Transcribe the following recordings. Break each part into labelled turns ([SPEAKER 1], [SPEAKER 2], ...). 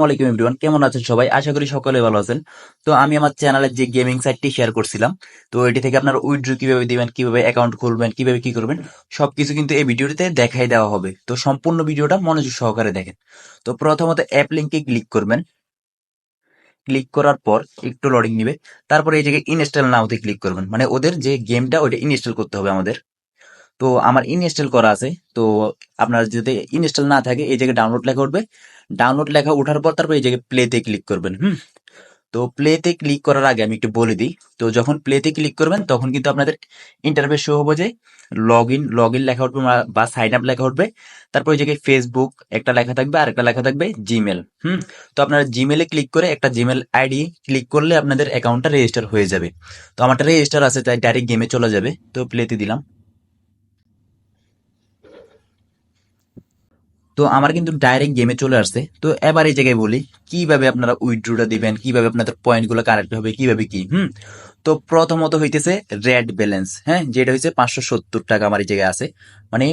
[SPEAKER 1] ওয়ালাইকুম এভরিওয়ান কেমন আছেন সবাই? আশা করি সকলে ভালো আছেন। তো আমি আমার যে গেমিং সাইটটি শেয়ার করছিলাম, তো এটি থেকে আপনার উইথড্র কীভাবে দিবেন, কীভাবে অ্যাকাউন্ট খুলবেন, কীভাবে কি করবেন কিন্তু এই ভিডিওটিতে দেখাই দেওয়া হবে। তো সম্পূর্ণ ভিডিওটা মনোযোগ সহকারে দেখেন। তো প্রথমত অ্যাপ লিঙ্কে ক্লিক করবেন। ক্লিক করার পর একটু লোডিং নিবে। তারপরে এই জায়গায় ইনস্টল নাওতে ক্লিক করবেন। মানে ওদের যে গেমটা ওইটা ইনস্টল করতে হবে আমাদের। তো আমার ইনস্টল করা আছে। তো আপনার যদি ইনস্টল না থাকে, এই জায়গায় ডাউনলোড লেখা উঠবে। ডাউনলোড লেখা ওঠার পর তারপর এই জায়গায় প্লেতে ক্লিক করবেন, হুম? তো প্লেতে ক্লিক করার আগে আমি একটু বলে দিই, তো যখন প্লেতে ক্লিক করবেন, তখন কিন্তু আপনাদের ইন্টারফেস শো হবে যে লগ ইন লগ ইন লেখা উঠবে বা- বা সাইন আপ লেখা উঠবে। তারপর ওই জায়গায় ফেসবুক একটা লেখা থাকবে আর একটা লেখা থাকবে জিমেল হুম? তো আপনারা জিমেলে ক্লিক করে একটা জিমেল আইডি ক্লিক করলে আপনাদের অ্যাকাউন্টটা রেজিস্টার হয়ে যাবে। তো আমারটা রেজিস্টার আছে, তাই ডাইরেক্ট গেমে চলে যাবে। তো প্লেতে দিলাম। তো আমার কিন্তু ডাইরেক্ট গেমে চলে আসছে। তো এবার এই জায়গায় বলি, কীভাবে আপনারা উইথড্রোটা দিবেন, কীভাবে আপনাদের পয়েন্টগুলো কারেক্ট হবে, কীভাবে কি, হুম? তো প্রথমত হইতেছে রেড ব্যালেন্স হ্যাঁ? যেটা হচ্ছে পাঁচশো সত্তর টাকা আমার এই জায়গায় আছে। মানে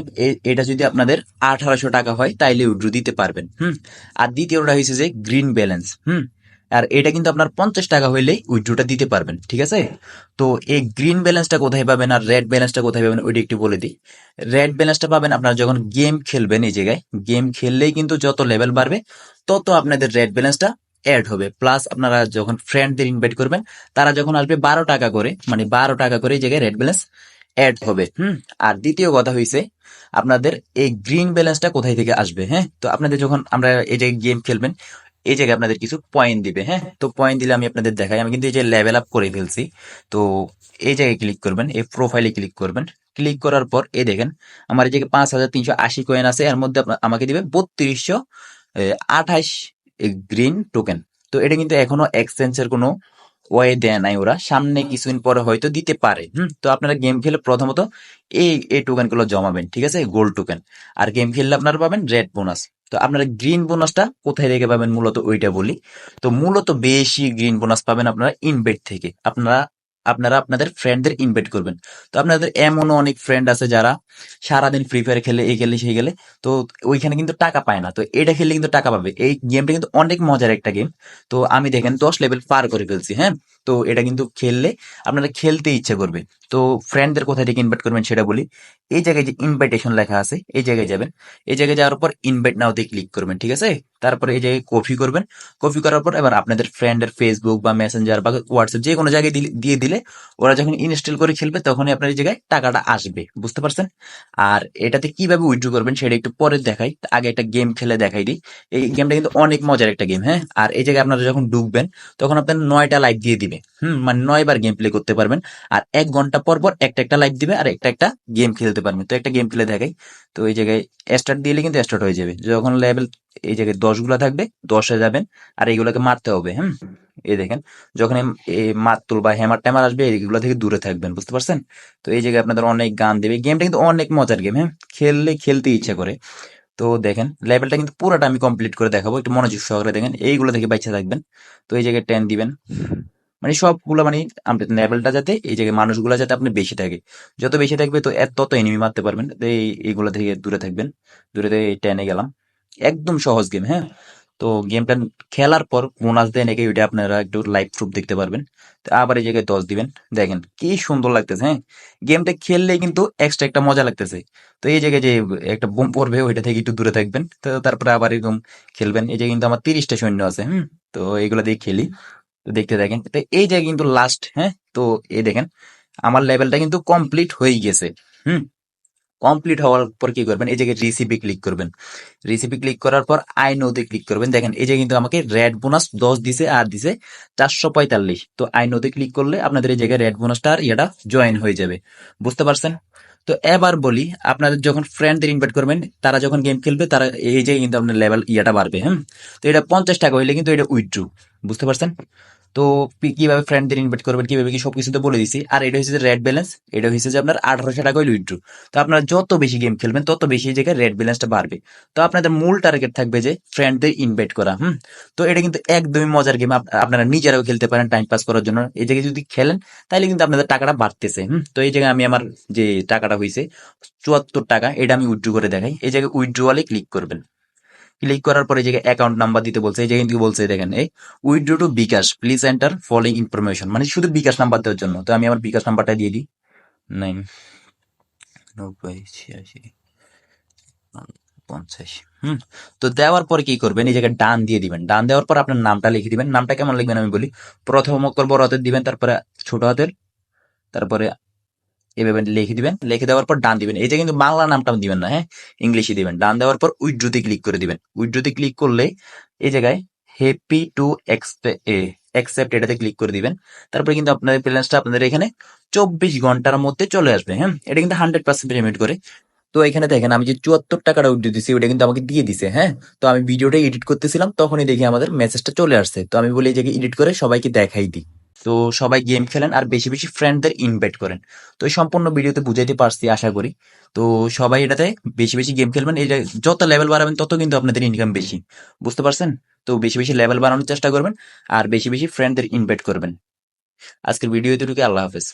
[SPEAKER 1] এটা যদি আপনাদের আঠারোশো টাকা হয়, তাইলে উইথড্রো দিতে পারবেন, হুম? আর দ্বিতীয়টা হয়েছে যে গ্রিন ব্যালেন্স হুম? আর এটা কিন্তু আপনার পঞ্চাশ টাকা হইলেই উইথড্রোটা দিতে পারবেন, ঠিক আছে? তো এই গ্রিন ব্যালেন্সটা কোথায় পাবেন আর রেড ব্যালেন্সটা কোথায় পাবেন ওইটা একটু বলে দিই। রেড ব্যালেন্সটা পাবেন আপনারা যখন গেম খেলবেন এই জায়গায় গেম খেললেই কিন্তু যত লেভেল বাড়বে, তত আপনাদের রেড ব্যালেন্সটা অ্যাড হবে। প্লাস আপনারা যখন ফ্রেন্ডদের ইনভাইট করবেন, তারা যখন আসবে বারো টাকা করে মানে বারো টাকা করে এই জায়গায় রেড ব্যালেন্স অ্যাড হবে, হুম? আর দ্বিতীয় কথা হয়েছে আপনাদের এই গ্রিন ব্যালেন্সটা কোথায় থেকে আসবে হ্যাঁ? তো আপনাদের যখন আমরা এই জায়গায় গেম খেলবেন এই জায়গায় আপনাদের কিছু পয়েন্ট দিবে হ্যাঁ? তো পয়েন্ট দিলে আমি আপনাদের দেখাই। আমি কিন্তু এই যে লেভেল আপ করে ফেলছি। তো এই জায়গায় ক্লিক করবেন, এই প্রোফাইলে ক্লিক করবেন। ক্লিক করার পর এ দেখেন, আমার এই জায়গায় পাঁচ হাজার তিনশো আশি কয়েন আছে। এর মধ্যে আমাকে দিবে বত্রিশশো আঠাইশ গ্রিন টোকেন তো এটা কিন্তু এখনও এক্সচেঞ্জের কোনো ওয়ে দেয় নাই ওরা। সামনে কিছুদিন পরে হয়তো দিতে পারে। হুম তো আপনারা গেম খেলে প্রথমত এই এই টোকেনগুলো জমাবেন ঠিক আছে? গোল্ড টোকেন আর গেম খেললে আপনারা পাবেন রেড বোনাস তো আপনারা গ্রিন বোনাসটা কোথায় রেখে পাবেন? মূলত ওইটা বলি। তো মূলত বেশি গ্রিন বোনাস পাবেন আপনারা ইনবেট থেকে। আপনারা আপনারা আপনাদের ফ্রেন্ডদের ইনভাইট করবেন। তো আপনাদের এমনও অনেক ফ্রেন্ড আছে যারা সারাদিন ফ্রি ফায়ার খেলে, এই খেলে, সেই খেলে, তো ওইখানে কিন্তু টাকা পায় না। তো এটা খেললে কিন্তু টাকা পাবে। এই গেমটা কিন্তু অনেক মজার একটা গেম তো আমি দেখেন দশ লেভেল পার করে ফেলছি হ্যাঁ? তো এটা কিন্তু খেললে আপনারা খেলতে ইচ্ছে করবে। তো ফ্রেন্ডদের কোথায় থেকে ইনভাইট করবেন সেটা বলি। এই জায়গায় যে ইনভাইটেশন লেখা আছে, এই জায়গায় যাবেন। এই জায়গায় যাওয়ার পর ইনভাইট নাওতে ক্লিক করবেন, ঠিক আছে? তারপরে এই জায়গায় কপি করবেন। কপি করার পর এবার আপনাদের ফ্রেন্ডের ফেসবুক বা মেসেঞ্জার বা হোয়াটসঅ্যাপ যে কোনো জায়গায় দিয়ে দিলে ওরা যখন ইনস্টল করে খেলবে তখনই আপনার এই জায়গায় টাকাটা আসবে, বুঝতে পারছেন? আর এটাতে কীভাবে উইথড্র করবেন সেটা একটু পরে দেখাই। আগে একটা গেম খেলে দেখাই দিই। এই গেমটা কিন্তু অনেক মজার একটা গেম হ্যাঁ? আর এই জায়গায় আপনারা যখন ঢুকবেন তখন আপনার নয়টা লাইভ দিয়ে দিবে হুম মানে নয় বার গেম প্লে করতে পারবেন। আর এক ঘণ্টা পর পর একটা একটা লাইফ দিবে আর একটা একটা গেম খেলতে পারবেন। তো একটা গেম খেলে দেখাই। তো এই জায়গায় স্টার্ট দিলে কিন্তু স্টার্ট হয়ে যাবে। যখন লেভেল এই জায়গায় দশগুলা থাকবে, দশে যাবেন আর এইগুলোকে মারতে হবে, হুম? এই দেখেন, যখন এই মাতুল বা হ্যামার ট্যামার আসবে এইগুলো থেকে দূরে থাকবেন, বুঝতে পারছেন? তো এই জায়গায় আপনাদের অনেক গান দেবে। গেমটা কিন্তু অনেক মজার গেম হ্যাঁ খেললে খেলতে ইচ্ছা করে। তো দেখেন লেভেলটা কিন্তু পুরোটা আমি কমপ্লিট করে দেখাবো। একটু মনোযোগ সহকারে দেখেন, এইগুলো থেকে বাইচা থাকবেন। তো এই জায়গায় টেন দিবেন। মানে সবগুলো মানে আপনার লেভেলটা যাতে এই জায়গায় মানুষগুলো যাতে আপনি বেশি থাকে। যত বেশি থাকবে তো এত, তত এনিমি মারতে পারবেন। এইগুলো থেকে দূরে থাকবেন। দূরে থেকে টেনে গেলাম। একদম সহজ গেম হ্যাঁ? তো গেমটা খেলার পর বোনাস দেয় নাকি ওইটা আপনারা একটু লাইভ প্রুফ দেখতে পারবেন। তো আবার এই জায়গায় দশ দিবেন। দেখেন কি সুন্দর লাগতেছে হ্যাঁ? গেমটা খেললে কিন্তু এক্সট্রা একটা মজা লাগতেছে। তো এই জায়গায় যে একটা বোম পড়বে, ওইটা থেকে একটু দূরে থাকবেন। তো তারপরে আবার এরকম খেলবেন। এই জায়গায় কিন্তু আমার তিরিশটা সৈন্য আছে, হুম? তো এইগুলো দিয়ে খেলি। তো দেখতে দেখেন তো এই জায়গায় কিন্তু লাস্ট হ্যাঁ তো এই দেখেন, আমার লেভেলটা কিন্তু কমপ্লিট হয়ে গেছে, হুম? কমপ্লিট হওয়ার পর কি করবেন? এই জায়গায় রিসিপি ক্লিক করবেন। রিসিপি ক্লিক করার পর আই নোতে ক্লিক করবেন। দেখেন, এই যে কিন্তু আমাকে রেড বোনাস দশ দিছে আর দিছে, চারশো পঁয়তাল্লিশ। তো আই নোতে ক্লিক করলে আপনাদের এই জায়গায় রেড বোনাসটা আর ইয়েটা জয়েন হয়ে যাবে। বুঝতে পারছেন? তো এবার বলি, আপনাদের যখন ফ্রেন্ডদের ইনভাইট করবেন, তারা যখন গেম খেলবে, তারা এই যে কিন্তু আপনার লেভেল ইয়েটা বাড়বে হ্যাঁ তো এটা পঞ্চাশ টাকা হইলে কিন্তু এটা উইথড্রু বুঝতে পারছেন? তো কীভাবে ফ্রেন্ডদের ইনভাইট করবেন, কীভাবে কি সবকিছু তো বলে দিছি। আর এটা হচ্ছে রেড ব্যালেন্স এটা হচ্ছে যে আপনার আঠারোশো টাকা হইলে উইথড্রু তো আপনারা যত বেশি গেম খেলবেন, তত বেশি জায়গায় রেড ব্যালেন্সটা বাড়বে। তো আপনাদের মূল টার্গেট থাকবে যে ফ্রেন্ডদের ইনভাইট করা, হুম? তো এটা কিন্তু একদমই মজার গেম আপনারা নিজেরাও খেলতে পারেন টাইম পাস করার জন্য। এই জায়গায় যদি খেলেন তাহলে কিন্তু আপনাদের টাকাটা বাড়তেছে, হুম? তো এই জায়গায় আমি আমার যে টাকাটা হয়েছে চুয়াত্তর টাকা, এটা আমি উইথড্রু করে দেখাই। এই জায়গায় উইথড্রোয়ালে ক্লিক করবেন। ক্লিক করার পরে জায়গায় অ্যাকাউন্ট নাম্বার দিতে বলছে, এই জায়গায় কিন্তু বলছে দেখেন, এই withdraw to bKash please enter following information মানে শুধু বিকাশ নাম্বার দেওয়ার জন্য। তো আমি আমার বিকাশ নাম্বারটা দিয়ে দিই। নাইন নব্বই, ছিয়াশি, পঞ্চাশ, হুম। তো দেওয়ার পরে কি করবেন? এই জায়গায় ডান দিয়ে দিবেন। ডান দেওয়ার পর আপনার নামটা লিখে দিবেন। নামটা কেমন লিখবেন আমি বলি? প্রথম অক্ষর বড় হাতের দিবেন, তারপরে ছোট হাতের, তারপরে এভাবে লিখে দিবেন। লিখে দেওয়ার পর ডান দিবেন। এটা কিন্তু বাংলা নামটা দিবেন না হ্যাঁ? ইংলিশে দিবেন। ডান দেওয়ার পর উইড্রোতে ক্লিক করে দিবেন। উইড্রোতে ক্লিক করলে এই জায়গায় হ্যাপি টু অ্যাকসেপ্ট এটাতে ক্লিক করে দিবেন। তারপরে কিন্তু আপনাদের ব্যালেন্সটা আপনাদের এখানে চব্বিশ ঘণ্টার মধ্যে চলে আসবে হ্যাঁ? এটা কিন্তু হান্ড্রেড পার্সেন্ট পেমেন্ট করে। তো এখানে দেখেন, আমি যে চুয়াত্তর টাকাটা উইড্রো দিছি, ওটা কিন্তু আমাকে দিয়ে দিছে হ্যাঁ? তো আমি ভিডিওটা এডিট করতেছিলাম, তখনই দেখি আমাদের মেসেজটা চলে আসছে। তো আমি বলি এই জায়গায় এডিট করে সবাইকে দেখাই দিই। তো সবাই গেম খেলেন আর বেশি বেশি ফ্রেন্ডদের ইনভাইট করেন। তো এই সম্পূর্ণ ভিডিওতে বুঝাইতে পারছি, আশা করি। তো সবাই এটাতে বেশি বেশি গেম খেলবেন। এটা যত লেভেল বাড়াবেন, তত কিন্তু আপনাদের ইনকাম বেশি। বুঝতে পারছেন? তো বেশি বেশি লেভেল বাড়ানোর চেষ্টা করবেন আর বেশি বেশি ফ্রেন্ডদের ইনভাইট করবেন। আজকের ভিডিও এতটুকু আল্লাহ হাফেজ।